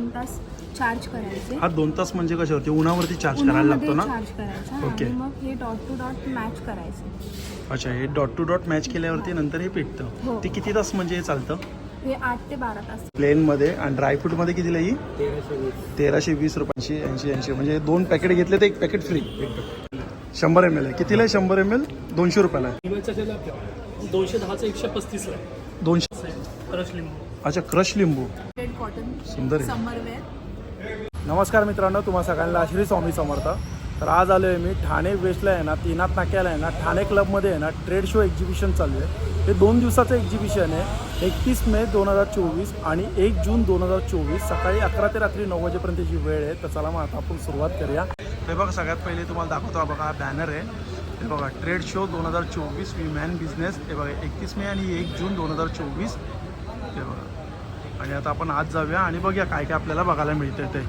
दोन तास चार्ज करायचे. हा दोन तास म्हणजे कशावरती? उन्हावरती चार्ज करायला लागतो ना? चार्ज करायचा. ओके. आणि मग हे डॉट टू डॉट मॅच करायचे. अच्छा हे डॉट टू डॉट मॅच केल्यावरती नंतर हे हो. पेटतं ते किती तास म्हणजे हे चालतं? हे आठ ते बारा तास. प्लेनमध्ये आणि ड्रायफ्रूटमध्ये कितीला ही तेराशे वीस. रुपयांची ऐंशी ऐंशी. म्हणजे दोन पॅकेट घेतले तर एक पॅकेट फ्री शंभर एम एल आहे. कितीला आहे शंभर एम एल दोनशे रुपयाला आहे. दोनशे दहाचं एकशे पस्तीसला आहे. दोनशे परस लिंबू. अच्छा क्रश लिंबू. कॉटन सुंदर. नमस्कार मित्रांनो तुम्हा सगळ्यांना श्री स्वामी समर्थ. तर आज आलो आहे मी ठाणे वेस्टला आहे ना तीनाथ नाक्याला आहे ना ठाणे क्लबमध्ये आहे ना ट्रेड शो एक्झिबिशन चालू आहे. हे दोन दिवसाचं एक्झिबिशन आहे एकतीस मे दोन हजार चोवीस आणि एक जून दोन हजार चोवीस सकाळी अकरा ते रात्री नऊ वाजेपर्यंतची वेळ आहे तर चला मग आता आपण सुरुवात करूया. हे बघा सगळ्यात पहिले तुम्हाला दाखवतो बघा हा बॅनर आहे. हे बघा ट्रेड शो दोन हजार चोवीस विमॅन बिझनेस हे बघा एकतीस मे आणि एक जून दोन हजार चोवीस. आणि आता आपण आत जाऊया आणि बघूया काय काय आपल्याला बघायला मिळतं ते.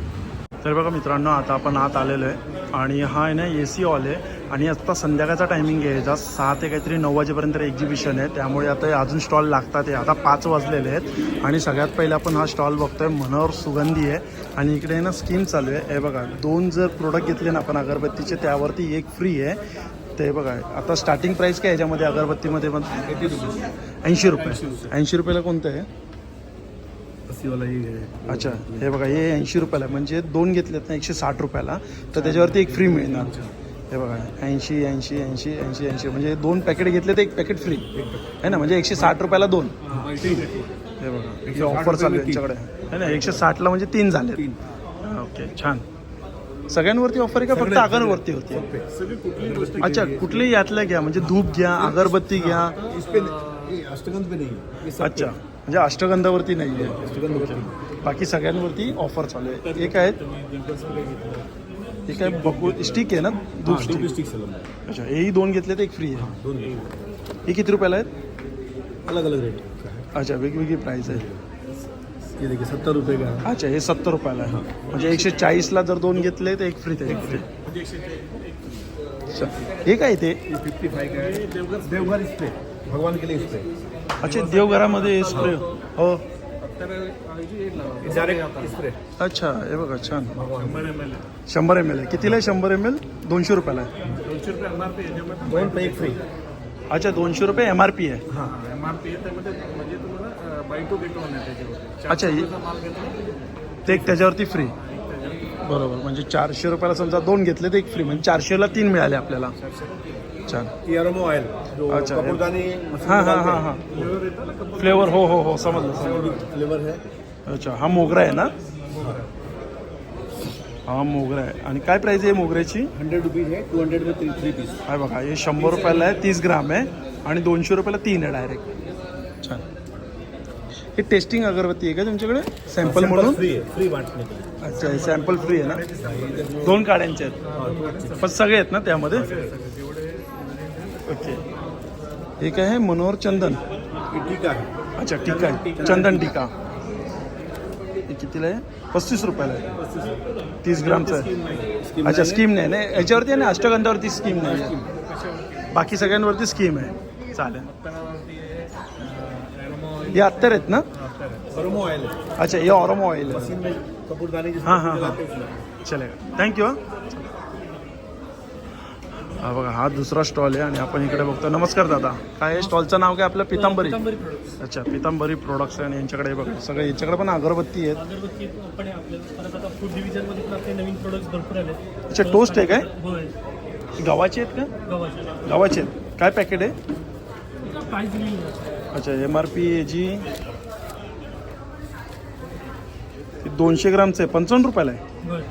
तर बघा मित्रांनो आता आपण आत आलेलो आहे. आणि हा आहे ना ए सी हॉल आहे. आणि आत्ता संध्याकाळचा टायमिंग आहे. याचा सहा ते काहीतरी नऊ वाजेपर्यंत एक्झिबिशन आहे. त्यामुळे आता अजून स्टॉल लागतात आहे आता पाच वाजलेले आहेत. आणि सगळ्यात पहिले आपण हा स्टॉल बघतोय. मनोहर सुगंधी आहे. आणि इकडे आहे ना स्कीम चालू आहे. हे बघा दोन जर प्रोडक्ट घेतले ना आपण अगरबत्तीचे त्यावरती एक फ्री आहे. ते बघा आता स्टार्टिंग प्राईस काय याच्यामध्ये? अगरबत्तीमध्ये पण ऐंशी रुपये. ऐंशी रुपयाला कोणतं आहे? अच्छा हे बघा हे ऐंशी रुपयाला. म्हणजे दोन घेतलेत ना एकशे साठ रुपयाला. तर त्याच्यावरती एक फ्री मिळणार. हे बघा ऐंशी ऐंशी ऐंशी ऐंशी ऐंशी. म्हणजे दोन पॅकेट घेतले तर एक पॅकेट फ्री आहे ना म्हणजे एकशे साठ रुपयाला दोन. हे बघा ऑफर चालू आहे यांच्याकडे. आहे ना एकशे साठला म्हणजे तीन झाले ओके छान. सगळ्यांवरती ऑफर आहे का? फक्त अगरवरती होती? अच्छा कुठलेही यातल्या घ्या म्हणजे धूप घ्या अगरबत्ती घ्या. इस पे ये अष्टगंध पे नहीं ये सब अच्छा. म्हणजे अष्टगंधावरती नाही आहे. बाकी सगळ्यांवरती ऑफर चालू आहे. एक आहेत एक आहे बकू स्टिक आहे ना? धूप हाँ, दो स्टिक अच्छा हेही दोन घेतले तर एक फ्री आहे. दोन हे किती रुपयाला आहेत? अलग अलग रेट अच्छा वेगवेगळी प्राईस आहे. ये देखिए सत्तर रुपए का? है अच्छा हे सत्तर रुपयाला आहे. म्हणजे एकशे चाळीसला जर दोन घेतले तर एक फ्री ते एक फ्री अच्छा. हे काय ते? फिफ्टी फाइव का? है देवघर देवघर स्प्रे भगवान के लिए स्प्रे अच्छा देवघरामध्ये स्प्रे हो. डायरेक्ट स्प्रे अच्छा हे बघा छान. शंभर एम एल आहे. कितीला आहे शंभर एम एल दोनशे रुपयाला आहे. दोन पे एक फ्री अच्छा दोनशे रुपये एम आर पी आहे. हाँ. एम आर पी त्यामध्ये म्हणजे तुम्हाला बाय टू गेट वन आहे त्याच्यावर अच्छा हे- माल घेतला ते एक त्याच्यावरती फ्री बरोबर म्हणजे चारशे रुपयाला समजा दोन घेतले तर एक फ्री म्हणजे चारशेला तीन मिळाले आपल्याला. अरोमा ऑयल जो अच्छा, है। कपूरदानी हां हां हां हैं। फ्लेवर हो हो हो वो भी फ्लेवर है. अच्छा हा मोगरा आहे ना? हा. मोगरा आहे. आणि काय प्राईस आहे मोगऱ्याची? हंड्रेड रुपीज है टू हंड्रेड में थ्री थ्री पीस काय बघा हे शंभर रुपयाला आहे तीस ग्राम आहे. आणि दोनशे रुपयाला तीन आहे डायरेक्ट छान. हे टेस्टिंग अगरबत्ती आहे का तुमच्याकडे? सॅम्पल म्हणून? फ्री है फ्री अच्छा सॅम्पल फ्री आहे ना? दोन काड्यांचे आहेत. पण सगळे आहेत ना त्यामध्ये? ओके। हे काय आहे मनोहर चंदन। ये टीका है। अच्छा टीका आहे चंदन टीका। हे कितीला आहे पस्तीस रुपयाला आहे तीस ग्रामचं आहे अच्छा स्कीम नाही नाही। याच्यावरती आहे ना? अष्टगंधावरती स्कीम नाही आहे बाकी सगळ्यांवरती स्कीम आहे चालेल हे अत्तर आहेत ना? अरोमा ऑयल अच्छा हे। ऑरोमो ऑइल आहे हाँ, हाँ, हैं। चलेगा। थँक्यू हा। बघा हा दुसरा स्टॉल आहे आणि आपण इकडे बघतो. नमस्कार दादा. काय स्टॉलचं नाव काय आपलं? पितांबरी. पितांबरी प्रोडक्ट्स अच्छा पितांबरी प्रोडक्ट्स आहे आणि यांच्याकडे हे बघा सगळे यांच्याकडे पण अगरबत्ती आहेत. अगरबत्ती पण आहे आपल्याला. परत आता फूड डिव्हिजनमध्ये पण आपले नवीन प्रोडक्ट्स भरपूर आले अच्छा टोस्ट आहे काय? गव्हाचे आहेत का? गव्हाचे. गव्हाचे आहेत. काय पॅकेट आहे? प्राईस दिलेली आहे. अच्छा एम आर पी जी दोनशे ग्रामचं आहे. पंचावन्न रुपयाला आहे. होय.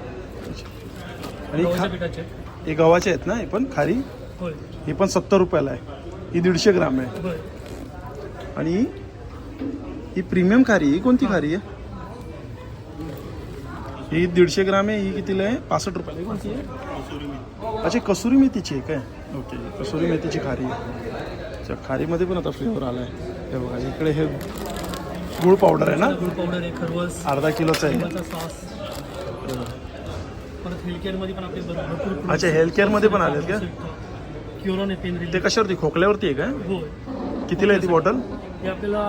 आणि गव्हाच्या खा पिठाचे. हे गव्हाचे आहेत ना हे पण खारी? होय. ही पण सत्तर रुपयाला आहे. ही दीडशे ग्राम आहे. होय. आणि ही प्रीमियम खारी ही कोणती खारी आहे? ही दीडशे ग्राम आहे ही कितीला आहे? पासष्ट रुपयाला ही कोणती आहे? अच्छा कसुरी मेथीची आहे काय? ओके कसुरी मेथीची खारी आहे. अच्छा खारीमध्ये पण आता फ्लेवर आला आहे हे बघा इकडे हे गुळ पावडर आहे ना? गुळ पावडर आहे खरवस. अर्धा किलोचं आहे. लिंबाचा सॉस परत हेल्थकेअरमध्ये पण आपले भर- भरपूर products अच्छा हेल्थ केअरमध्ये पण आलेत का? क्युरॉन आहे पेन ते कशावरती? खोकल्यावरती आहे काय होय. कितीला आहे ती बॉटल हे आपल्याला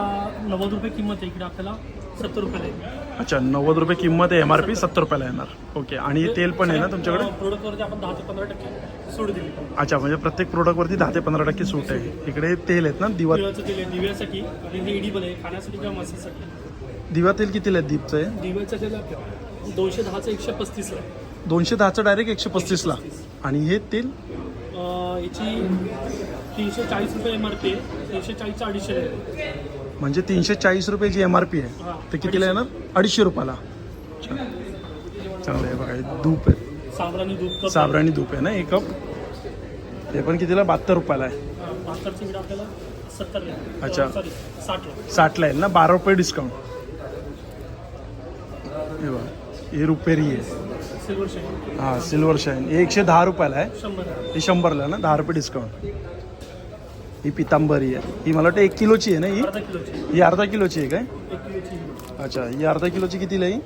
नव्वद रुपये किंमत आहे. इकडे आपल्याला सत्तर रुपये आहे अच्छा नव्वद रुपये किंमत आहे एम आर पी सत्तर. रुपयाला येणार. ओके आणि हे तेल पण आहे ना तुमच्याकडे? प्रोडक्टवरती आपण दहा ते पंधरा टक्के सूट दिली. अच्छा म्हणजे प्रत्येक प्रोडक्टवरती दहा ते पंधरा टक्के सूट आहे. इकडे तेल आहेत ना? दिवा दिव्याचं तेल आहे. दिव्यासाठी आणि हे इडीबल आहे. खाण्यासाठी किंवा मसासाठी. दिवा तेल कितीला आहे? दीपचं आहे? दिव्याचं तेल दोनशे दहाचं एकशे पस्तीसला आहे. दोनशे दहाचं डायरेक्ट एकशे पस्तीसला. आणि हे तेल? याची तीनशे चाळीस रुपये एम आर पी आहे. तीनशे चाळीसचं अडीचशे आहे म्हणजे तीनशे चाळीस रुपयाची एम आर पी आहे. ते कितीला येणार? अडीचशे रुपयाला. चांगलं आहे बघा धूप आहे. साबरानी दूध कप साबराणी धूप आहे ना एक कप? ते पण कितीला? बहात्तर रुपयाला आहे. आपल्याला सत्तर अच्छा. साठला साठला आहे ना? बारा रुपये डिस्काउंट हे बघा हे रुपेरी आहे. सिल्वर शेक हां सिल्वर शाईन हे एकशे दहा रुपयाला आहे. हे शंभरला ना? दहा रुपये डिस्काउंट ही पितांबरी आहे. ही मला वाटतं एक किलोची आहे ना ही? ही अर्धा किलोची आहे काय? अच्छा ही अर्धा किलोची कितीला ही.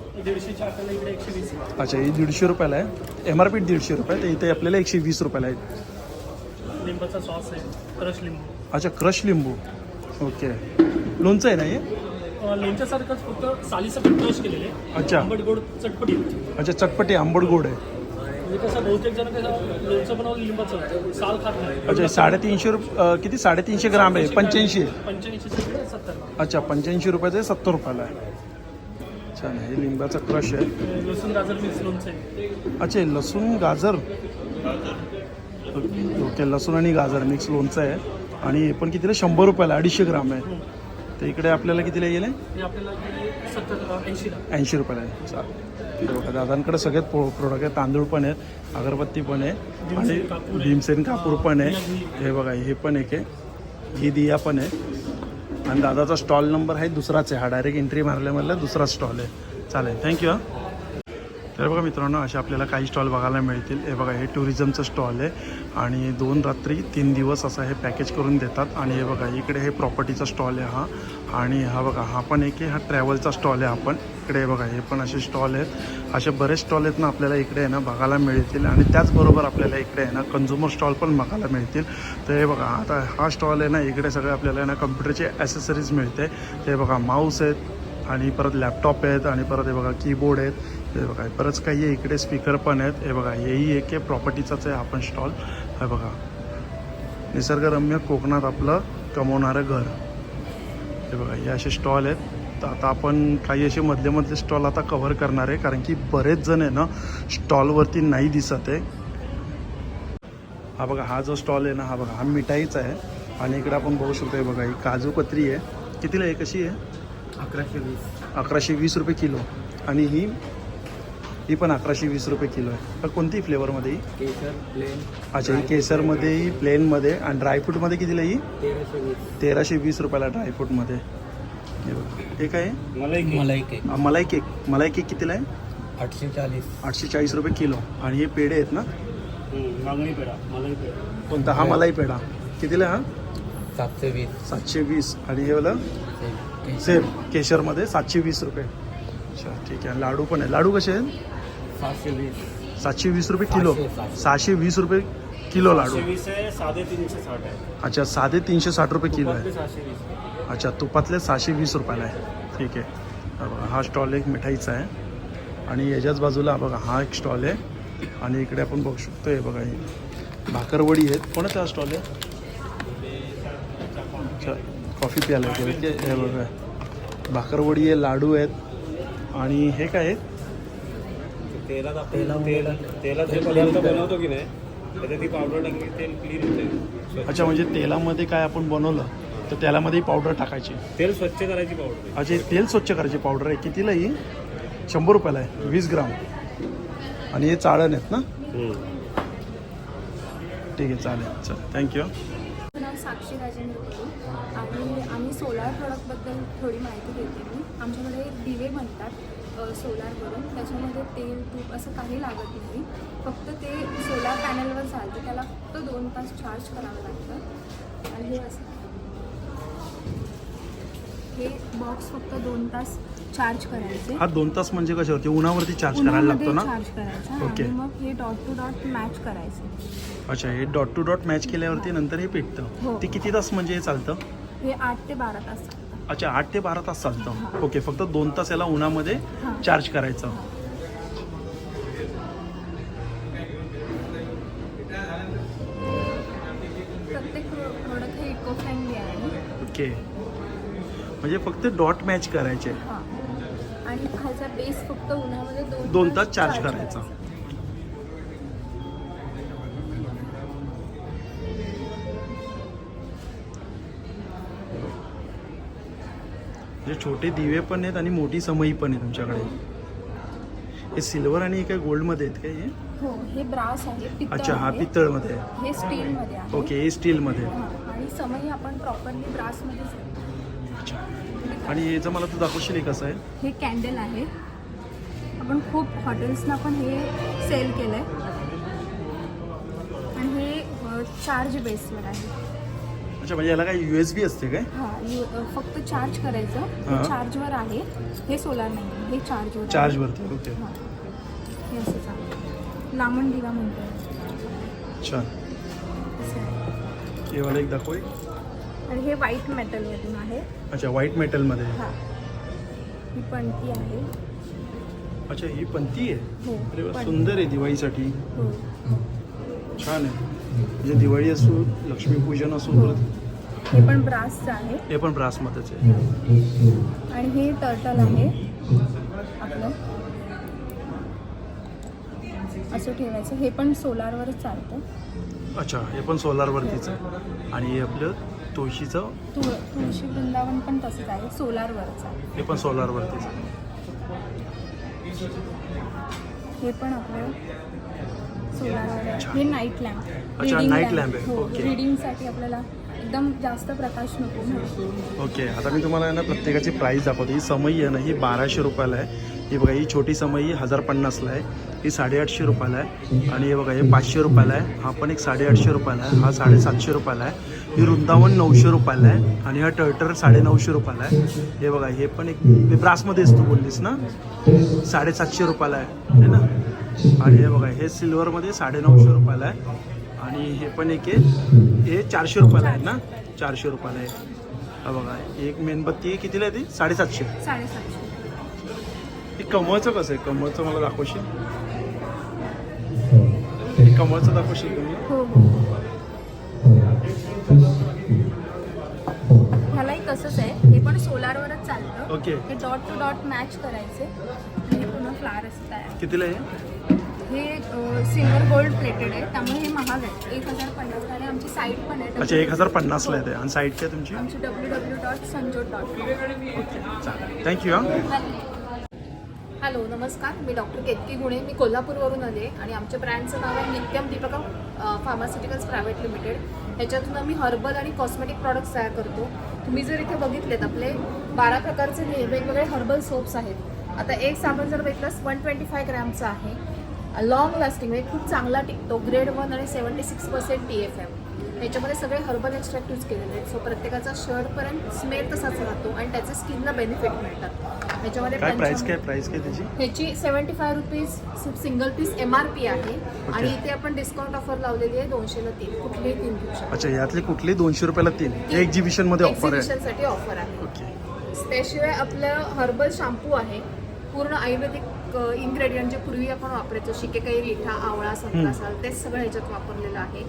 अच्छा ही दीडशे रुपयाला आहे. एम आर पी दीडशे रुपये. तर इथे आपल्याला एकशे वीस रुपयाला आहे. लिंबाचा सॉस आहे. क्रश लिंबू. अच्छा क्रश लिंबू. ओके. लोणचं आहे ना हे? फक्त सालीसकट केलेले. अच्छा. आंबट गोड चटपटी. अच्छा चटपटी आंबट गोड आहे. म्हणजे कसं बहुतेक जण कसं लोणचं बनवलं लिंबाचं. होतं. साल खात नाही. अच्छा हे साडेतीनशे रुप किती? साडेतीनशे ग्राम आहे. पंच्याऐंशी. आहे पंच्याऐंशी सत्तर. अच्छा पंच्याऐंशी रुपयाचं आहे सत्तर रुपयाला आहे. छान हे लिंबाचा क्रश आहे. लसूण गाजर मिक्स लोणचं आहे. अच्छा हे लसूण गाजर. ओके लसूण आणि गाजर मिक्स लोणचं आहे. आणि हे पण कितीला? शंभर रुपयाला अडीचशे ग्राम आहे. तर इकडे आपल्याला कितीला ऐंशीला. ऐंशी रुपयाला आहे. चालेल. आहे दादांकडे सगळेच प्रो प्रोडक्ट आहेत. तांदूळ पण आहेत अगरबत्ती पण आहे आणि भीमसेन कापूर आहे. भीमसेन कापूर पण आहे. हे बघा हे पण एक आहे. ही दिया पण आहे. आणि दादाचा स्टॉल नंबर आहे दुसराच आहे. हा डायरेक्ट एंट्री मारल्यामधला दुसरा स्टॉल आहे. चालेल थँक्यू हां. तर बघा मित्रांनो असे आपल्याला काही स्टॉल बघायला मिळतील. हे बघा हे टुरिझमचं स्टॉल आहे. आणि दोन रात्री तीन दिवस असं हे पॅकेज करून देतात. आणि हे बघा इकडे हे प्रॉपर्टीचा स्टॉल आहे हा. आणि हा बघा हा पण एक आहे हा ट्रॅव्हलचा स्टॉल आहे आपण इकडे बघा हे पण असे स्टॉल आहेत. असे बरेच स्टॉल आहेत ना आपल्याला इकडे आहे ना बघायला मिळतील. आणि त्याचबरोबर आपल्याला इकडे आहे ना कन्झ्युमर स्टॉल पण बघायला मिळतील. तर हे बघा आता हा स्टॉल आहे ना इकडे सगळे आपल्याला आहे ना कम्प्युटरचे ॲसेसरीज मिळते. ते बघा माऊस आहेत. आणि परत लॅपटॉप आहेत. आणि परत हे बघा कीबोर्ड आहेत. हे बघा बरंच काही आहे. इकडे स्पीकर पण आहेत. हे बघा हेही एक आहे. प्रॉपर्टीचाच आहे आपण स्टॉल हे बघा. निसर्गरम्य कोकणात आपलं कमवणारं घर. हे बघा हे असे स्टॉल आहेत. तर आता आपण काही असे मधले मधले स्टॉल आता कव्हर करणार आहे. कारण की बरेच जण आहे ना स्टॉलवरती नाही दिसत आहे. हा बघा हा जो स्टॉल आहे ना हा बघा हा मिठाईचा आहे. आणि इकडे आपण बघू शकतो हे बघा ही काजू कतरी आहे. कितीला आहे? कशी आहे? अकराशे वीस. अकराशे वीस रुपये किलो. आणि ही ही पण अकराशे वीस रुपये किलो आहे. तर कोणती फ्लेवरमध्ये ही? केसर प्लेन अच्छा ही केसरमध्ये ही प्लेनमध्ये आणि ड्रायफ्रूटमध्ये कितीला ही? तेराशे वीस. तेराशे वीस रुपयाला ड्रायफ्रूटमध्ये हे बघा. हे काय आहे? मलाई मलाई केक मलाई केक मलाई केक कितीला आहे? आठशे चाळीस. आठशे चाळीस रुपये किलो. आणि हे पेढे आहेत ना? मागणी पेढा मलाई पेढा. कोणता? हा मलाई पेढा. कितीला आहे सातशे वीस. सातशे वीस. आणि हे वाला? सेम. केशरमध्ये सातशे वीस रुपये. अच्छा ठीक आहे. लाडू पण आहे. लाडू कसे आहेत? सातशे वीस. सातशे वीस रुपये किलो. सहाशे, वीस रुपये किलो लाडू. वीस आहे साडे तीनशे साठ आहे. अच्छा साधे तीनशे साठ रुपये किलो आहे. अच्छा तुपातले सहाशे वीस रुपयाला आहे. ठीक आहे. हा बघा हा स्टॉल एक मिठाईचा आहे. आणि याच्याच बाजूला बघा हा एक स्टॉल आहे. आणि इकडे आपण बघू शकतो हे बघा ही भाकरवडी आहेत. कोणाचा हा स्टॉल आहे? अच्छा कॉफी प्यायला आहे ते हे बघा भाकरवडी आहे लाडू आहेत. आणि हे काय आहे? तेलात आपण तेल तेलात जे पदार्थ बनवतो की नाही त्याच्यात ती पावडर टाकली तेल क्लीन होते. अच्छा म्हणजे तेलामध्ये काय आपण बनवलं तर त्यालामध्ये पावडर टाकायची. तेल स्वच्छ करायची पावडर अच्छा तेल स्वच्छ करायची पावडर आहे. कितीला ही? शंभर रुपयाला आहे. वीस ग्राम. आणि हे चाळण आहेत ना? ठीक आहे चालेल. चल थँक्यू साक्षी राजेंद्र आणि आम्ही सोलार प्रॉडक्टबद्दल थोडी माहिती मी. आमच्याकडे दिवे बनतात. सोलारवरून त्याच्यामध्ये तेल तूप असं काही लागत नाही. फक्त ते सोलार पॅनलवर चालतं. त्याला फक्त दोन तास चार्ज करावं लागतं. आणि हे असं. हे बॉक्स फक्त दोन तास चार्ज करायचे. हा दोन तास म्हणजे कशावरती? उन्हावरती चार्ज करायला लागतो ना? चार्ज करायचा. ओके. मग हे डॉट टू डॉट मॅच करायचे. अच्छा हे डॉट टू डॉट मॅच केल्यावरती नंतर हे हो. पेटतं ते किती तास म्हणजे हे चालतं? हे आठ ते बारा तास अच्छा आठ ते बारा तास चालतं. ओके फक्त दोन तास याला उन्हामध्ये. चार्ज करायचं. ओके. म्हणजे फक्त डॉट मॅच करायचे. आणि खालचा बेस फक्त उन्हामध्ये दोन तास चार्ज करायचा. म्हणजे छोटे दिवे पण आहेत आणि मोठी समई पण आहे तुमच्याकडे. हे सिल्वर आणि काय गोल्डमध्ये आहेत काय हे? हो हे ब्रास आहे पितळ अच्छा हा. पितळमध्ये आहे. हे स्टीलमध्ये आहे. ओके हे स्टीलमध्ये आणि समई आपण प्रॉपरली ब्रासमध्येच अच्छा. आणि याचं मला तू दाखवशील कसं आहे? हे कॅन्डल आहे. आपण खूप हॉटेल्सना पण हे सेल केलं आहे आणि हे चार्ज बेसवर आहे. अच्छा म्हणजे याला काय यू एस बी असते काय? हां यु- फक्त चार्ज करायचं. हां. हे चार्जवर आहे. हे सोलार नाही हे चार्जवर आहे. चार्जवरती ओके हां. हे असं चालतं लांबण दिवा म्हणतो असं आहे. हे वाला एक दाखव एक. आणि हे व्हाईट मेटलमधून आहे. अच्छा व्हाईट मेटलमध्ये हां. ही पणती आहे. अच्छा ही पंती आहे? हो अरे वा सुंदर आहे दिवाळीसाठी. हो. छान आहे. म्हणजे दिवाळी असो लक्ष्मीपूजन असो हो. परत हे पण ब्रासचं आहे. हे पण ब्रासमध्येच आहे. आणि हे टर्टल आहे. आपलं. असं ठेवायचं. हे पण सोलारवरच चालतं. अच्छा हे पण सोलारवरतीच आहे. आणि हे आपलं तुळशीचं? तुळशी वृंदावन पण तसंच आहे. सोलारवरच आहे. हे पण सोलारवरतीच आहे. हे पण आपलं हे नाईट लॅम्प अच्छा, night lamp. आहे. हो Okay. रिडिंगसाठी आपल्याला एकदम जास्त प्रकाश नको ओके आता मी तुम्हाला ना प्रत्येकाची प्राईस दाखवतो. ही समई आहे ना ही बाराशे रुपयाला आहे. ही बघा ही छोटी समई हजार पन्नासला आहे. ही साडेआठशे रुपयाला आहे. आणि हे बघा हे पाचशे रुपयाला आहे. हा पण एक साडेआठशे रुपयाला आहे. हा साडेसातशे रुपयाला आहे. ही वृंदावन नऊशे रुपयाला आहे. आणि हा टर्टर साडेनऊशे रुपयाला आहे. हे बघा हे पण एक हे ब्रासमध्येच तू बोललीस ना? साडेसातशे रुपयाला आहे. है ना? आणि हे बघा हे सिल्वरमध्ये साडेनऊशे रुपयाला आहे. आणि हे पण एक आहे. हे चारशे रुपयाला आहे ना? चारशे रुपयाला आहे. हा बघा एक मेणबत्ती कितीला आहे ती? साडेसातशे. हे कमळचं कसं आहे? कमळचं मला दाखवशील? हे कमळचं दाखवशील तुम्ही? हो हो. ह्यालाही तसंच आहे. पण सोलारवरच चालतं. ओके. हे डॉट टू डॉट मॅच करायचे. आणि हे पुन्हा फ्लावर असं तयार कितीला आहे? हे सिल्वर गोल्ड प्लेटेड आहे. त्यामुळे हे महाग आहे. एक हजार पन्नास आणि आमची साईट पण आहे. अच्छा एक हजार पन्नासला आहे ते. आणि साईड काय तुमची? आमची डब्ल्यू डब्ल्यू डॉट संजोट डॉट थँक्यू हॅलो नमस्कार. मी डॉक्टर केतकी गुणे. मी कोल्हापूरवरून आले आणि आमच्या ब्रँडचं नाव आहे नित्यम दीपका फार्मास्युटिकल्स प्रायव्हेट लिमिटेड ह्याच्यातून आम्ही हर्बल आणि कॉस्मेटिक प्रॉडक्ट्स तयार करतो. तुम्ही जर इथे बघितलेत आपले बारा प्रकारचे वेगवेगळे हर्बल सोप्स आहेत. आता एक साबण जर बघितलास वन ट्वेंटी फाय ग्रॅमचा आहे. लॉंग लास्टिंग म्हणजे खूप चांगला टिकतो. ग्रेड वन आणि seventy six percent T F M ह्याच्यामध्ये सगळे हर्बल एक्स्ट्रॅक्ट यूज केलेले आहेत. सो प्रत्येकाचा शर्टपर्यंत स्मेल तसाच राहतो आणि त्याचे स्किनला बेनिफिट मिळतात. ह्याच्यामध्ये काय पंचावन्न- काय प्राईस काय त्याची? ह्याची seventy five rupees single piece M R P आहे आणि इथे आपण डिस्काउंट ऑफर लावलेली आहे दोनशेला तीन. कुठलेही तीन घेऊ शकतो. अच्छा यातले कुठले? दोनशे रुपयाला तीन. हे एक्झिबिशनमध्ये ऑफर आहे. एक्झिबिशनसाठी ऑफर आहे. ओके. त्याशिवाय आपलं हर्बल शॅम्पू आहे. पूर्ण आयुर्वेदिक इन्ग्रेडियंट जे पूर्वी आपण वापरायचो शिकेकाई रिठा आवळा संत्रासाल ते सगळं ह्याच्यात वापरलेलं आहे.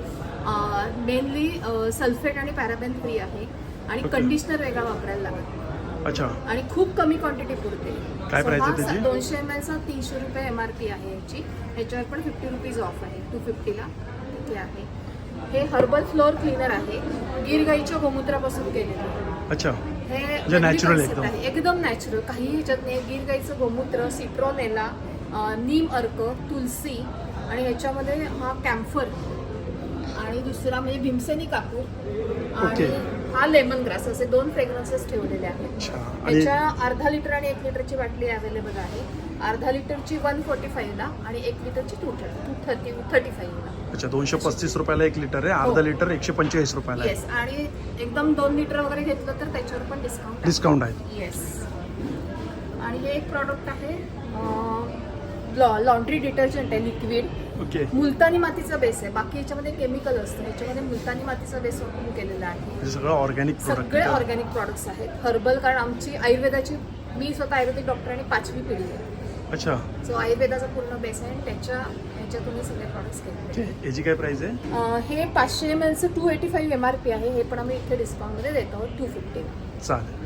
मेनली सल्फेट आणि पॅराबेन फ्री आहे आणि Okay. कंडिशनर वेगळा वापरायला लागत अच्छा. आणि खूप कमी क्वांटिटी पुरते. काय So price आहे हा त्याची? दोनशे एम एलचा तीनशे रुपये एम आर पी आहे याची. ह्याच्यावर पण फिफ्टी रुपीज ऑफ आहे. टू फिफ्टीला हे आहे. हे हर्बल फ्लोअर क्लीनर आहे. गिर गाईच्या गोमूत्रापासून केलेलं. आहे. अच्छा. हे म्हणजे वेगळी natural concept एकदम. आहे. एकदम नॅचरल काही ह्याच्यात नाही. गिर गाईचं गोमूत्र सिट्रोनेला नीम अर्क तुलसी आणि ह्याच्यामध्ये हा कॅम्फर आणि दुसरा म्हणजे भीमसेनी कापूर. आणि. हा लेमन ग्रास असे दोन फ्रेग्रन्सेस ठेवलेले आहेत. अच्छा. आणि याच्या अर्धा लिटर आणि एक लिटरची बाटली अवेलेबल आहे. अर्धा लिटरची वन फोर्टी फाईव्हला आणि एक लिटरची टू टू थर्टी थर्टी फाईव्हला अच्छा दोनशे पस्तीस रुपयाला एक लिटर आहे. अर्धा हो. लिटर एकशे पंचेचाळीस रुपयाला येस आणि एकदम दोन लिटर वगैरे घेतलं तर त्याच्यावर पण डिस्काउंट डिस्काउंट आहे. येस आणि हे एक प्रॉडक्ट आहे लॉन्ड्री डिटर्जंट आहे लिक्विड ओके मुलतानी मातीचा बेस आहे. बाकी याच्यामध्ये केमिकल असतं. याच्यामध्ये मुलतानी मातीचा बेस वापरून केलेला आहे. म्हणजे सगळं ऑर्गॅनिक प्रोडक्ट सगळे ऑर्गॅनिक प्रॉडक्ट्स आहेत. हर्बल कारण आमची आयुर्वेदाची मी स्वतः आयुर्वेदिक डॉक्टर आणि पाचवी पिढी आहे. अच्छा. जो आयुर्वेदाचा पूर्ण बेस आहे आणि त्याच्या ह्याच्यातून सगळे प्रॉडक्ट्स केले याची काय प्राइस आहे? हे पाचशे M एलचं two eighty five M R P आहे. हे पण आम्ही इथे डिस्काउंटमध्ये देत. आहोत टू फिफ्टी चालेल.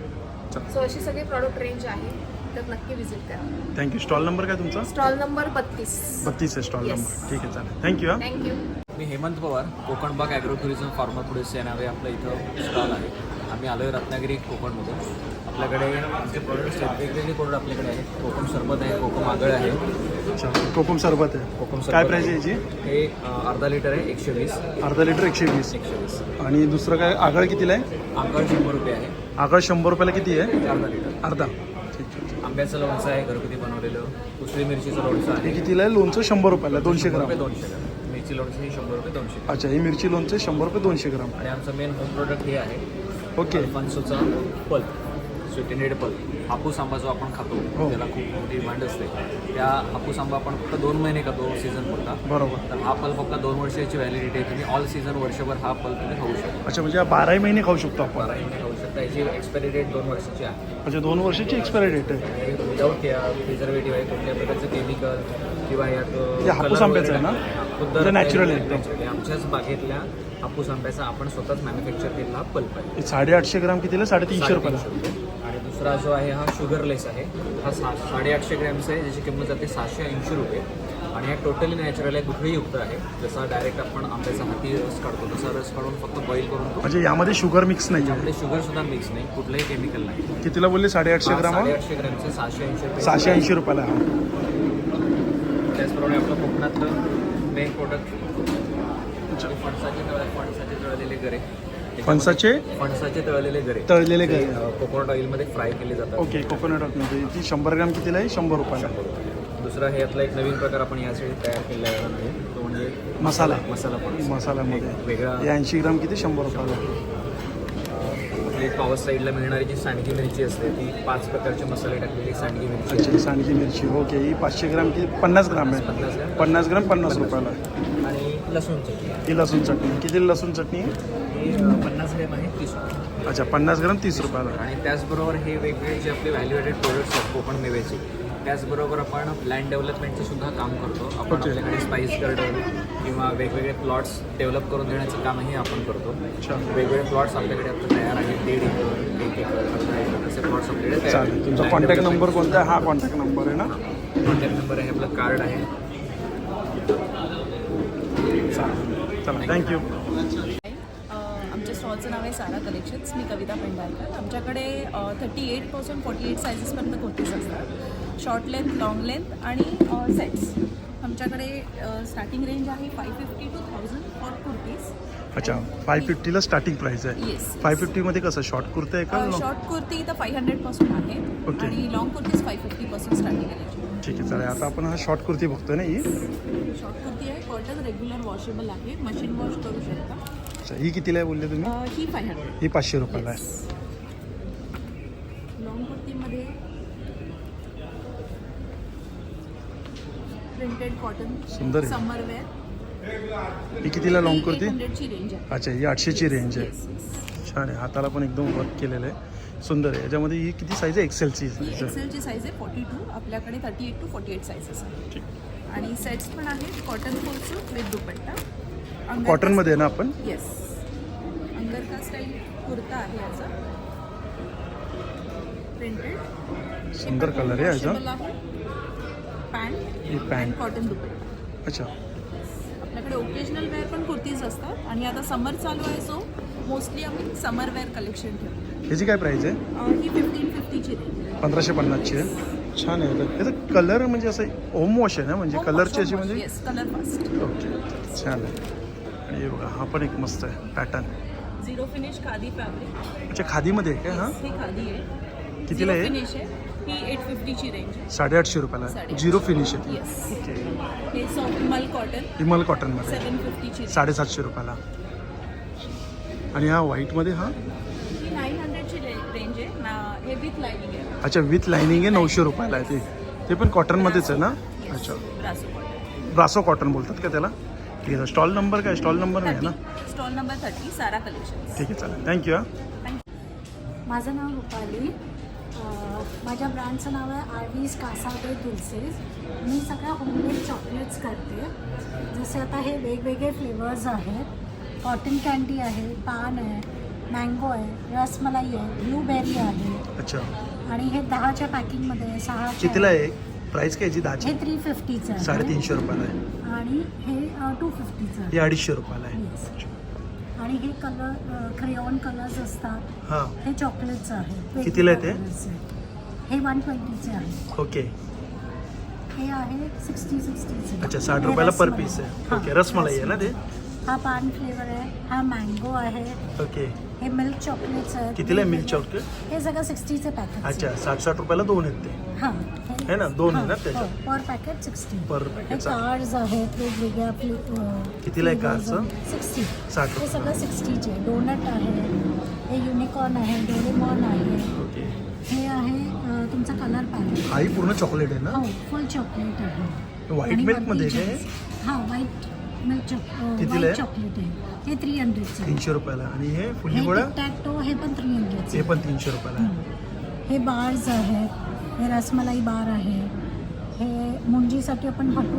सो अशी सगळी प्रॉडक्ट रेंज आहे. तर नक्की विजिट करा. थँक्यू स्टॉल नंबर काय तुमचा? स्टॉल नंबर बत्तीस. बत्तीस आहे स्टॉल Yes. नंबर ठीक आहे चालेल. थँक्यू हां. थँक्यू मी Hemant Pawar Kokanbag agro tourism farm produce या नावे आपलं इथं स्टॉल आहे. आम्ही आलो आहे रत्नागिरी कोकणमधून आपल्याकडे आमचे प्रोडक्ट्स आहेत. वेगवेगळे प्रोडक्ट आपल्याकडे आहेत. कोकम सरबत आहे कोकम आगळ आहे. अच्छा कोकम सरबत आहे. कोकम सरबत काय प्राइस आहे याची? हे अं, अर्धा लिटर आहे एकशे वीस. अर्धा लिटर एकशे वीस. एकशे वीस. आणि दुसरं काय आगळ कितीला आहे? आगळ शंभर रुपये आहे. आगळ शंभर रुपयाला किती आहे? अर्धा लिटर अर्धा. आंब्याचं लोणचं आहे घरगुती बनवलेलं. उसळी मिरचीचं लोणचं हे आहे कितीला आहे? लोणचं शंभर रुपयाला. दोनशे रुपये ग्राम. दोनशे ग्राम. मिरची लोणचं हे शंभर रुपये दोनशे ग्राम. अच्छा ही मिरची लोणचं शंभर रुपये दोनशे ग्राम. आणि आमचं मेन होम प्रोडक्ट हे आहे. ओके. फणसूचा पल्प. Sweetened pulp. हापूस आंबा जो आपण खातो हो. त्याला खूप मोठी डिमांड असते. त्या हापूस आंबा आपण फक्त दोन महिने खातो सीझन पुरता. बरोबर. तर हा पल्प आपला दोन वर्षाची व्हॅलिडिटी आहे. तुम्ही ऑल सीझन वर्षभर हा पल्प तुम्ही खाऊ शकता. अच्छा म्हणजे बाराही महिने खाऊ शकतो आपण. बारा महिने खाऊ शकता याची एक्सपायरी डेट दोन वर्षाची आहे. म्हणजे दोन वर्षाची एक्सपायरी डेट आहे. विदाऊट प्रिझर्वेटिव्ह आहे कुठल्या प्रकारचं केमिकल किंवा यात हे हापूस color आंब्याचं आहे वगैरे ना? हा, खुद्द म्हणजे natural आहे. आमच्याच बागेतल्या हापूस आंब्याचा आपण स्वतःच मॅन्युफॅक्चर केलेला पल्प आहे. हे साडेआठशे ग्राम कितीला? साडेतीनशे रुपयाला. रुपये. आणि दुसरा जो आहे हा शुगरलेस आहे. हा सा साडेआठशे ग्रॅम्स आहे ज्याची किंमत जाते सहाशे ऐंशी रुपये. आणि हा टोटली नॅचरल आहे दुधयुक्त आहे. जसा डायरेक्ट आपण आंब्याचा हाती रस काढतो तसा रस काढून फक्त बॉईल करून म्हणजे यामध्ये शुगर मिक्स नाही. आहे त्यामध्ये शुगर सुद्धा मिक्स नाही कुठलंही केमिकल नाही. कितीला बोलले साडेआठशे ग्राम? साडेआठशे ग्रॅमचे सहाशे ऐंशी रुपये. सहाशे ऐंशी रुपयाला. त्याचप्रमाणे आपलं कोकणातलं मेन प्रोडक्ट फणसाचे तळ फणसाचे तळलेले गरे. फणसाचे? फणसाचे तळलेले गरे. तळलेले गरे. कोकोनट ऑइलमध्ये फ्राय केले जातात. ओके कोकोनट ऑइलमध्ये ती शंभर ग्राम कितीला आहे? शंभर रुपयाला. दुसरा हे यातला एक नवीन प्रकार आपण यासाठी तयार केलेला आहे. तो म्हणजे मसाला. मसाला पण. मसाल्यामध्ये वेगळा ऐंशी ग्राम किती? शंभर रुपयाला. आपली पॉवर साईडला मिळणारी जी सांडगी मिरची असते ती पाच प्रकारचे मसाले टाकलेली सांडगी मिरची ही सांडगी मिरची. ओके ही पाचशे ग्राम किती पन्नास ग्राम आहे? पन्नास ग्रॅम. पन्नास ग्राम पन्नास रुपयाला. आणि लसूण चटणी. ही लसूण चटणी. किती लसूण चटणी ही अ, पन्नास ग्रॅम आहे तीस रुपये. अच्छा पन्नास ग्राम तीस रुपयाला. आणि त्याचबरोबर हे वेगवेगळे जे आपले व्हॅल्युएटेड प्रोडक्ट्स आहेत कोकण मेवेचे त्याचबरोबर आपण लँड डेव्हलपमेंटचं सुद्धा काम करतो. आपण. आपल्याकडे स्पाइस गार्डन किंवा वेगवेगळे प्लॉट्स डेव्हलप करून देण्याचं कामही आपण करतो. वेगवेगळे प्लॉट्स आपल्याकडे आता तयार आहेत. दीड एकर एक एकर असे प्लॉट्स आपल्याकडे तयार चालेल. तुमचा कॉन्टॅक्ट नंबर कोणता आहे? हा कॉन्टॅक्ट नंबर आहे ना? कॉन्टॅक्ट नंबर आहे आपलं कार्ड आहे. चला. थँक्यू अ, आमच्या स्टॉलचं नाव आहे सारा कलेक्शन्स मी कविता पेंडारकर आमच्याकडे थर्टी एटपासून फोर्टी एट सायझेसपर्यंत कुर्तीज असतात? शॉर्ट लेंथ लॉंग लेंथ आणि सेट्स आमच्याकडे स्टार्टिंग रेंज आहे five fifty two thousand for kurtis अच्छा फाय फिफ्टीला स्टार्टिंग प्राईस आहे. येस फाय फिफ्टीमध्ये कसं शॉर्ट कुर्ता आहे का शॉर्ट कुर्ती इथं फाय हंड्रेडपासून आहे. Okay. आणि लॉंग कुर्तीज फाय फिफ्टीपासून स्टार्टिंग आहे. ठीक आहे चालेल आता आपण हा शॉर्ट कुर्ती बघतोय ना ही? शॉर्ट कुर्ती आहे कॉटन रेग्युलर वॉशेबल आहे. मशीन वॉश करू शकता. अच्छा ही कितीला आहे बोलले तुम्ही? अ, ही फाय हंड्रेड ही पाचशे रुपयाला आहे. लॉंग कुर्तीमध्ये प्रिंटेड कॉटन सुंदर आहे. ही कितीला लॉंग कुर्ती? हंड्रेडची रेंज आहे. अच्छा ही आठशेची रेंज आहे. Yes, yes. छान आहे. हाताला पण एकदम वर्क केलेलं आहे. सुंदर आहे. याच्यामध्ये ही किती साईज आहे? एक्सेलची ही साईज एक्सेलची साईज आहे फोर्टी टू आपल्याकडे thirty eight two forty eight sizes आहे ठीक. आणि सेट्स पण आहेत कॉटन कोर्स विथ दुपट्टा. अंगरखा- कॉटनमध्ये आहे ना आपण? येस अंगरका स्टाईल कुर्ता आहे याचा. प्रिंटेड सुंदर color आहे याचा. Pant pant. कॉटन दुपट्टा. अच्छा. आपल्याकडे ओकेजनल वेअर पण कुर्तीज असतात आणि आता समर चालू आहे सो मोस्टली आम्ही समर वेअर कलेक्शन ठेवतो. ह्याची काय प्राईस आहे? ही फिफ्टीन फिफ्टीची पंधराशे पन्नासची आहे. छान आहे. याचा- याचा कलर म्हणजे असं होम वॉश आहे ना? म्हणजे कलरची अशी म्हणजे? येस कलर फास्ट ओके छान आहे. आणि हे बघा हा पण एक मस्त आहे pattern zero finish khadi fabric अच्छा खादीमध्ये आहे का हा? हे खादी आहे. कितीला आहे. ही एट फिफ्टीची रेंज आहे. साडेआठशे रुपयाला. आहे साडेआठशे. झिरो फिनिश आहे ती. येस ओके हे सॉफ्ट मल कॉटन विमल कॉटनमध्ये सेवन फिफ्टीची साडेसातशे रुपयाला. आणि हा व्हाईटमध्ये हा? ही नाईन हंड्रेडची रेंज आहे. ना हे विथ लाईनिंग आहे. अच्छा विथ लाईनिंग आहे नऊशे रुपयाला आहे ते. ते पण कॉटनमध्येच आहे ना. अच्छा. ब्रासो कॉटन ब्रासो कॉटन बोलतात का त्याला? ठीक आहे स्टॉल नंबर काय? स्टॉल नंबर नाही ना? Thirty stall number thirty Sara collections ठीक आहे चालेल. थँक्यू हां. माझं नाव रुपाली. माझ्या ब्रँडचं नाव आहे आर्वीज कासाबे तुलसीज. मी सगळ्या होममेड चॉकलेट्स करते. जसे आता हे वेगवेगळे फ्लेवर्स आहेत. कॉटन कॅन्डी आहे पान आहे मँगो आहे रसमलाई आहे ब्लूबेरी आहे. अच्छा. आणि हे दहाच्या पॅकिंगमध्ये आहे सहा कितीला आहे? प्राईस काय याची दहाची हे थ्री फिफ्टीचं आहे. साडेतीनशे रुपयाला आहे. आणि हे टू फिफ्टीचं हे अडीचशे रुपयाला आहे. Yes. आणि हे कलर क्रेऑन कलर्स असतात. हां. हे चॉकलेटचं आहे कितीला आहे ते? आहे. हे वन ट्वेंटीचे आहे ओके. हे आहे सिक्स्टी सिक्स्टीचे अच्छा साठ रुपयाला पर पीस आहे. ओके रसमलाई आहे ना ते? हा पान फ्लेवर आहे. हा मँगो आहे. ओके. हे मिल्क चॉकलेट्स आहेत. कितीला आहे मिल्क चॉकलेट हे सगळं सिक्स्टीचे पॅकेट अच्छा साठ साठ रुपयाला दोन आहेत ते. हां. है ना? दोन आहे ना त्याच्यात? पर पॅकेट सिक्स्टी हे packet. कार्ड्स आहेत वेगवेगळ्या कितीला आहे cards? सिक्स्टी साठ हे रुपये. सगळं सिक्स्टीचे डोनट आहे हे युनिकॉर्न आहे डोरेमॉन आहे. ओके. हे आहे अ, तुमचा कलर पॅलेट हाही पूर्ण चॉकलेट आहे ना? हो फुल चॉकलेट आहे. व्हाईट आणि मिल्क वरती मध्ये काय जेम्स. हा व्हाईट मिल्क कितीला चॉकलेट आहे? चॉकलेट आहे. हे थ्री हंड्रेडचं आहे तीनशे रुपयाला. आणि हे फुल्ली हे गोळा हे पण थ्री हंड्रेडचं हे पण तीनशे रुपयाला आहे. हे बार्स आहेत. हे रसमलाई बार आहे. हे मुंजीसाठी आपण भटू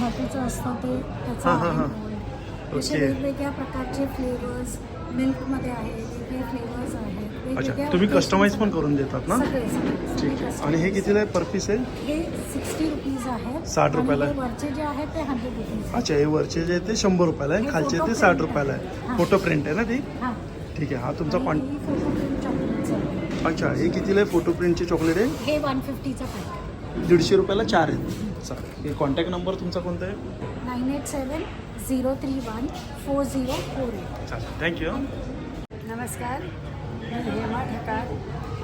भटूचं असतं ते त्याचं. आहे असे. वेगवेगळ्या प्रकारचे फ्लेवर्स मिल्कमध्ये आहे वेगळे फ्लेवर्स आहेत. अच्छा तुम्ही कस्टमाइज पण. करून देतात ना? ठीक आहे. आणि हे कितीला आहे? पर पीस आहे? हे सिक्स्टी रुपीज 60 आणि रुपयाला आहे. वरचे जे आहेत ते हंड्रेड रुपीज अच्छा हे वरचे जे आहे ते शंभर रुपयाला आहे. खालचे ते साठ रुपयाला आहे. आहे. फोटो प्रिंट आहे ना ती? ठीक आहे. हा तुमचा आणि अच्छा हे कितीला आहे फोटो प्रिंटचे चॉकलेट आहे? हे वन फिफ्टीचं पॅकेट दीडशे रुपयाला चार आहेत. चालेल. हे कॉन्टॅक्ट नंबर तुमचा कोणता आहे? Nine eight seven zero three one four zero four eight चालेल. थँक्यू नमस्कार. मी हेमा ठकार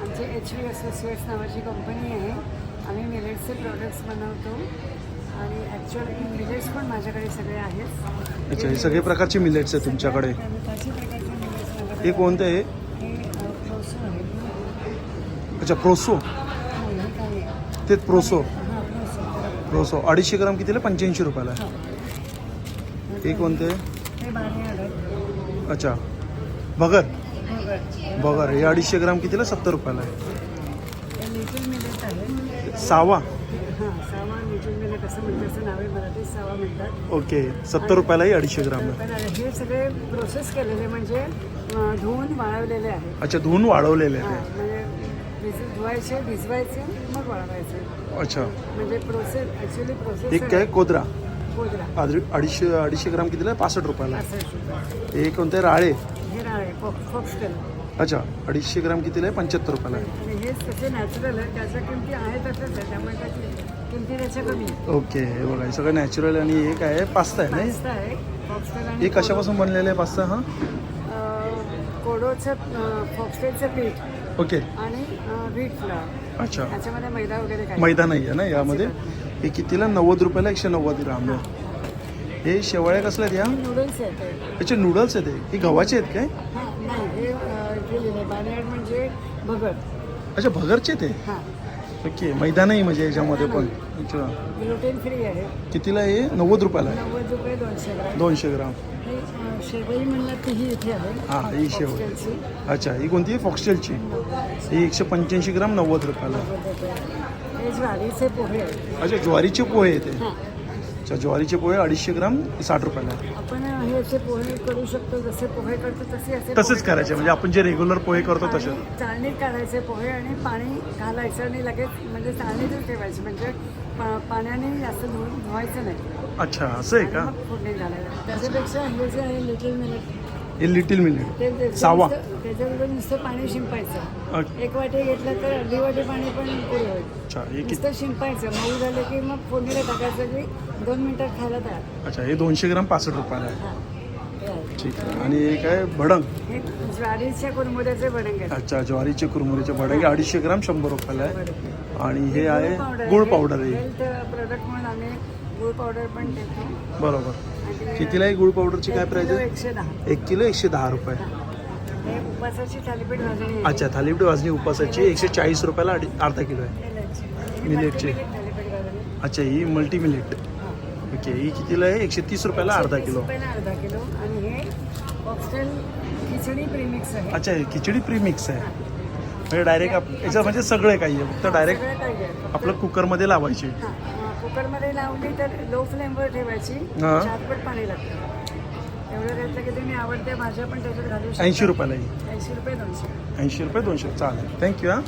आमची एच व्ही असोसिएट्स नावाची कंपनी आहे. आम्ही मिलेट्सचे प्रोडक्ट्स बनवतो. आणि ॲक्च्युअली मिलेट्स पण माझ्याकडे सगळे आहेत. अच्छा हे सगळे प्रकारचे मिलेट्स आहे तुमच्याकडे. प्रकारचे माझ्याकडे हे कोणते आहे? अच्छा प्रोसो हो, हे काय आहे? ते प्रोसो प्रोसो अडीचशे ग्राम कितीला? पंच्याऐंशी रुपयाला. आहे हे कोणते? हे आहे अच्छा. भगर. बघा. भगर. हे अडीचशे ग्राम कितीला? सत्तर रुपयाला आहे. आहे सावा. आहे ओके. सत्तर रुपयालाही अडीचशे ग्राम आहे. हे सगळे प्रोसेस केलेले म्हणजे धुवून वाळवलेले आहेत. अच्छा धुवून वाढवलेले हां, आहे भिजवायचे मग वाळवायचे. अच्छा. म्हणजे प्रोसेस प्रोसेस एक काय? कोदरा. कोदरा. अडी- अडीचशे अडीचशे ग्राम कितीला पासष्ट रुपयाला. आहे. असं आहे. हे कोणते? राळे. हे राळे फॉक्सटेल. अच्छा. अडीचशे ग्राम कितीला आहे? पंच्याहत्तर रुपयाला आहे. आणि हे तसे नॅचरल आहे. त्याच्या किमती आहेत तसंच आहे त्यामुळे त्याची किमती त्याच्या कमी आहे ओके. हे बघा हे सगळं नॅचरल आणि हे काय आहे? पास्ता आहे पास्ता आहे. फॉक्सटेल ना आणि हे कशापासून बनलेलं आहे पास्ता हा? अं, कोडोचं फॉक्सटेलचं पीठ. ओके. आणि व्हीट फ्लावर अच्छा. त्याच्यामध्ये मैदा वगैरे काय मैदा नाही. आहे ना यामध्ये? हे कितीला? नव्वद रुपयाला एकशे नव्वद ग्राम आहे. हे शेवाळ्या कसल्या आहेत या? नूडल्स आहेत. याचे नूडल्स आहेत हे. हे गव्हाचे आहेत काय? हां नाही हे अं, केलेलं आहे बार्नियाड म्हणजे भगर. अच्छा भगरचे ते हां? ओके मैदा नाही म्हणजे याच्यामध्ये पण. अच्छा. ग्लुटेन फ्री आहे. कितीला हे? नव्वद रुपयाला आहे. नव्वद रुपये दोनशे ग्रॅम. दोनशे ग्राम. शेवई म्हणलं ती ही इथे आहे. हां ही फॉक्सटेलची. अच्छा ही कोणती आहे? फॉक्सटेलची. ही एकशे पंच्याऐंशी ग्राम नव्वद रुपयाला. हे ज्वारीचे पोहे आहेत. अच्छा ज्वारीचे पोहे आहे ते. हां. अच्छा ज्वारीचे पोहे अडीचशे ग्राम साठ रुपयाला. आपण हे असे पोहे करू शकतो जसे पोहे करतो तसे असे तसेच पोहे करायचे. म्हणजे आपण जे रेग्युलर पोहे करतो तसे. आणि चाळणीत काढायचे पोहे आणि पाणी घालायचं आणि लगेच म्हणजे चाळणीतच ठेवायचे. म्हणजे पा- पाण्याने जास्त धु धुवायचं नाही. अच्छा असं आहे का? मग फोडणी घालायला त्याच्यापेक्षा हे जे आहे लिटिल मिनिट हे लिटिल ते मिनिट त्याचं सावा. त्याच्याबरोबर नुसतं पाणी शिंपायचं. अच्छा. एक वाटी घेतलं तर अर्धी वाटी पाणी पण पुरे होईल. हे किती नुसतं शिंपायचं. मऊ झालं की मग फोडणीला टाकायचं की दोन मिनिटात खायला तयार. अच्छा हे दोनशे ग्राम पासष्ट रुपयाला आहे. हां. हे आहे. ठीक आहे. आणि हे काय भडंग? हे ज्वारीच्या कुरमुऱ्याचे भडंग आहेत. अच्छा ज्वारीचे कुरमुरीचे भडंग. अडीचशे ग्राम शंभर रुपयाला आहे. आणि हे आहे गुळ पावडर आहे. हेल्थ प्रोडक्ट म्हणून आम्ही गुळ पावडर पण देतो. बरोबर. आणि कितीला आहे गुळ पावडरची काय आहे? एकशे दहा. एक किलो एकशे दहा रुपये. हे उपासाची थालीपीठ भाजणी आहे. अच्छा थालीपीठ वाजनी उपासाची एकशे चाळीस रुपयाला अडी अर्धा किलो आहे. मिलेटची. ही मिलेटची. मल्टीमिलेट थालीपीठ भाजणी अच्छा ही मल्टी मिलेट ओके ही कितीला आहे? एकशे तीस रुपयाला अर्धा किलो. रुपयाला अर्धा किलो. आणि हे ऑक्सिजन खिचडी प्रीमिक्स आहे. अच्छा हे खिचडी प्रीमिक्स आहे. म्हणजे डायरेक्ट आप याच्यात म्हणजे सगळे काही आहे. फक्त डायरेक्ट सगळं काही आहे. फक्त- आपलं कुकरमध्ये लावायची. हां. कुकरमध्ये लावली तर लो फ्लेमवर ठेवायची. हां. चारपट पाणी लागतं. एवढं घातलं की तुम्ही आवडत्या भाज्या पण त्याच्यात घालू शकता. ऐंशी रुपयाला ही ऐंशी रुपये दोनशे. ऐंशी रुपये दोनशे. चालेल. थँक्यू हां.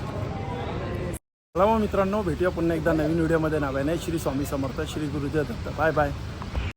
चला मग मित्रांनो भेटूया पुन्हा एकदा नवीन व्हिडिओमध्ये. नावाने श्री स्वामी समर्थ श्री गुरुदेव दत्त. Bye bye